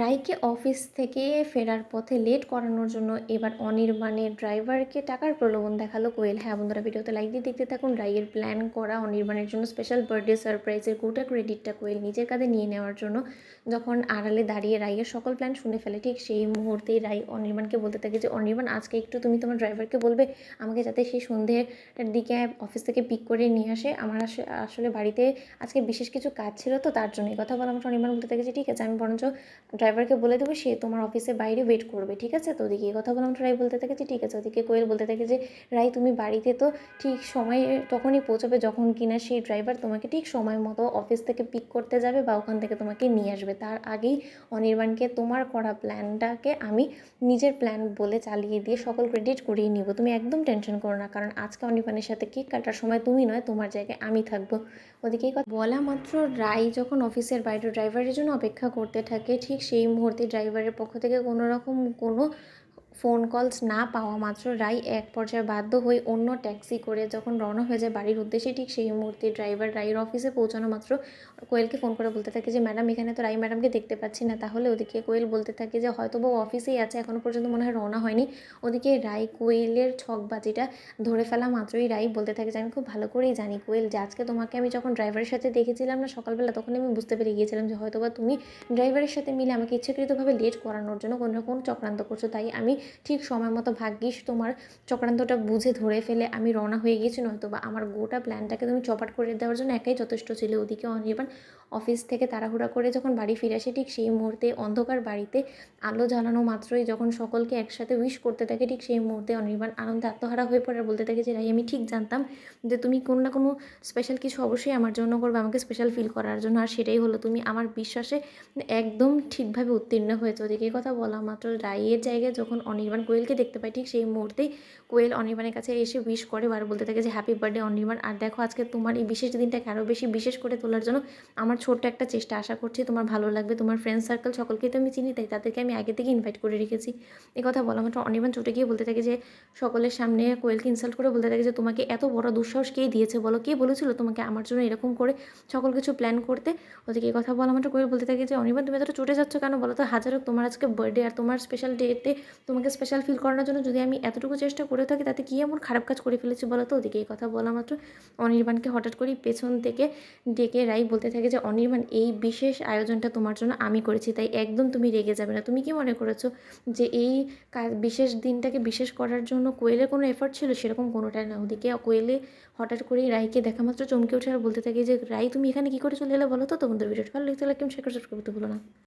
রাইকে office থেকে ফেরার পথে লেট করানোর জন্য এবার অনির্বাণের ড্রাইভারকে টাকার প্রলোভন দেখাল কোয়েল। হ্যাঁ বন্ধুরা, ভিডিওতে লাইক দিয়ে দেখতে থাকুন। রাইয়ের প্ল্যান করা অনির্বাণের জন্য স্পেশাল বার্থডে সারপ্রাইজের গোটা ক্রেডিটটা কোয়েল নিজের কাঁধে নিয়ে নেওয়ার জন্য যখন আড়ালে দাঁড়িয়ে রাইয়ের সকল প্ল্যান শুনে ফেলে, ঠিক সেই মুহূর্তেই রাই অনির্বাণকে বলতে থাকে যে, অনির্বাণ, আজকে একটু তুমি তোমার ড্রাইভারকে বলবে, আমাকে যাতে সেই সন্ধ্যের দিকে অফিস থেকে পিক করে নিয়ে আসে। আমার আসলে বাড়িতে আজকে বিশেষ কিছু কাজ ছিল তো তার জন্য। এই কথা বলে আমার অনির্বাণ বলতে থাকে যে, ঠিক আছে, আমি বরঞ্চ ড্রাইভারকে বলে দেবো, সে তোমার অফিসে বাইরে ওয়েট করবে, ঠিক আছে? তো ওদিকে কথা বললাম রাই বলতে থাকে যে, ঠিক আছে। ওদিকে কোয়েল বলতে থাকে যে রাই তুমি বাড়িতে তো ঠিক সময়ে তখনই পৌঁছাবে যখন কিনা সেই ড্রাইভার তোমাকে ঠিক সময় মতো অফিস থেকে পিক করতে যাবে বা ওখান থেকে তোমাকে নিয়ে আসবে। তার আগেই অনির্বাণকে তোমার করা প্ল্যানটাকে আমি নিজের প্ল্যান বলে চালিয়ে দিয়ে সকল ক্রেডিট করিয়ে নিব। তুমি একদম টেনশন করো না, কারণ আজকে অনির্বাণের সাথে কেক কাটার সময় তুমি নয়, তোমার জায়গায় আমি থাকব। ওদিকে বলা মাত্র রাই যখন অফিসের বাইরে ড্রাইভারের জন্য অপেক্ষা করতে থাকে, ঠিক সেই মুহূর্তে ড্রাইভারের পক্ষ থেকে কোনো রকম কোনো ফোন কলস না পাওয়া মাত্র রাই এক পর্যায়ে বাধ্য হয়ে অন্য ট্যাক্সি করে যখন রওনা হয়ে যায় বাড়ির উদ্দেশ্যে, ঠিক সেই মুহূর্তে ড্রাইভার রাইয়ের অফিসে পৌঁছানো মাত্র কোয়েলকে ফোন করে বলতে থাকে যে, ম্যাডাম, এখানে তো রাই ম্যাডামকে দেখতে পাচ্ছি না। তাহলে ওদিকে কোয়েল বলতে থাকে যে, হয়তো বা অফিসেই আছে এখনও পর্যন্ত মনে হয় রওনা হয়নি। ওদিকে রাই কোয়েলের ছকবাজিটা ধরে ফেলা মাত্রই রাই বলতে থাকে যে, আমি খুব ভালো করেই জানি কোয়েল, যে আজকে তোমাকে আমি যখন ড্রাইভারের সাথে দেখেছিলাম না সকালবেলা, তখন আমি বুঝতে পেরে গিয়েছিলাম যে হয়তো বা তুমি ড্রাইভারের সাথে মিলে আমাকে ইচ্ছাকৃতভাবে লেট করানোর জন্য কোনো রকম চক্রান্ত করছ। তাই আমি ঠিক সময় মতো ভাগ্যিস তোমার চক্রান্তটা বুঝে ধরে ফেলে আমি রওনা হয়ে গেছি নয়তো বা আমার গোটা প্ল্যানটাকে তুমি চপাট করে দেওয়ার জন্য একাই যথেষ্ট ছিল। ওদিকে অনির্বাণ অফিস থেকে তাড়াহুড়া করে যখন বাড়ি ফিরে আসে, ঠিক সেই মুহূর্তে অন্ধকার বাড়িতে আলো জ্বালানো মাত্রই যখন সকলকে একসাথে উইশ করতে থাকে, ঠিক সেই মুহূর্তে অনির্বাণ আনন্দে আত্মহারা হয়ে পড়ে বলতে থাকে যে রাই আমি ঠিক জানতাম যে তুমি কোনো না কোনো স্পেশাল কিছু অবশ্যই আমার জন্য করবে, আমাকে স্পেশাল ফিল করার জন্য। আর সেটাই হলো, তুমি আমার বিশ্বাসে একদম ঠিকভাবে উত্তীর্ণ হয়েছে। ওদিকে কথা বলা মাত্র রাইয়ের জায়গায় যখন অনির্বাণ কোয়েলকে দেখতে পাই, ঠিক সেই মুহূর্তেই কোয়েল অনির্বাণের কাছে এসে উইশ করে আর বলতে থাকে যে হ্যাপি বার্থডে অনির্বাণ। আর দেখো, আজকে তোমার এই বিশেষ দিনটাকে আরও বেশি বিশেষ করে তোলার জন্য আমার ছোট্ট একটা চেষ্টা আশা করছি, তোমার ভালো লাগবে, তোমার ফ্রেন্ড সার্কেল সকলকেই তো আমি চিনি, তাই তাদেরকে আমি আগে থেকে ইনভাইট করে রেখেছি। এই কথা বলা মাত্র অনির্বাণ চটে গিয়ে বলতে থাকে যে, সকলের সামনে কোয়েলকে ইনসাল্ট করে বলতে থাকে যে, তোমাকে এত বড় দুঃসাহস কে দিয়েছে বলো? কে বলেছিল তোমাকে আমার জন্য এরকম করে সকল কিছু প্ল্যান করতে? ওদিকে এই কথা বলা মাত্র কোয়েল বলতে থাকে যে, অনির্বাণ, তুমি এতটা চটে যাচ্ছ কেন বলো তো? হাজার তোমার আজকে বার্থডে আর তোমার স্পেশাল ডেতে তোমাকে স্পেশাল ফিল করানোর জন্য যদি আমি এতটুকু চেষ্টা করে থাকি, তাতে কী এমন খারাপ কাজ করে ফেলেছি বলো তো? ওদিকে এই কথা বলা মাত্র অনির্বাণকে হঠাৎ করেই পেছন থেকে ডেকে রাই বলতে থাকে যে, অনির্বাণ, এই বিশেষ আয়োজনটা তোমার জন্য আমি করেছি, তাই একদম তুমি রেগে যাবে না। তুমি কি মনে করেছ যে, এই বিশেষ দিনটাকে বিশেষ করার জন্য কোয়েলের কোনো এফার্ট ছিল? সেরকম কোনোটাই না। ওদিকে কোয়েলে হঠাৎ করেই রাইকে দেখা মাত্র চমকে ওঠে আর বলতে থাকে যে, রাই, তুমি এখানে কী করে চলে এলে বলো তো? তোমাদের ভিডিওটা ভালো লাগতে কেমন শেয়ার করতে বলো না।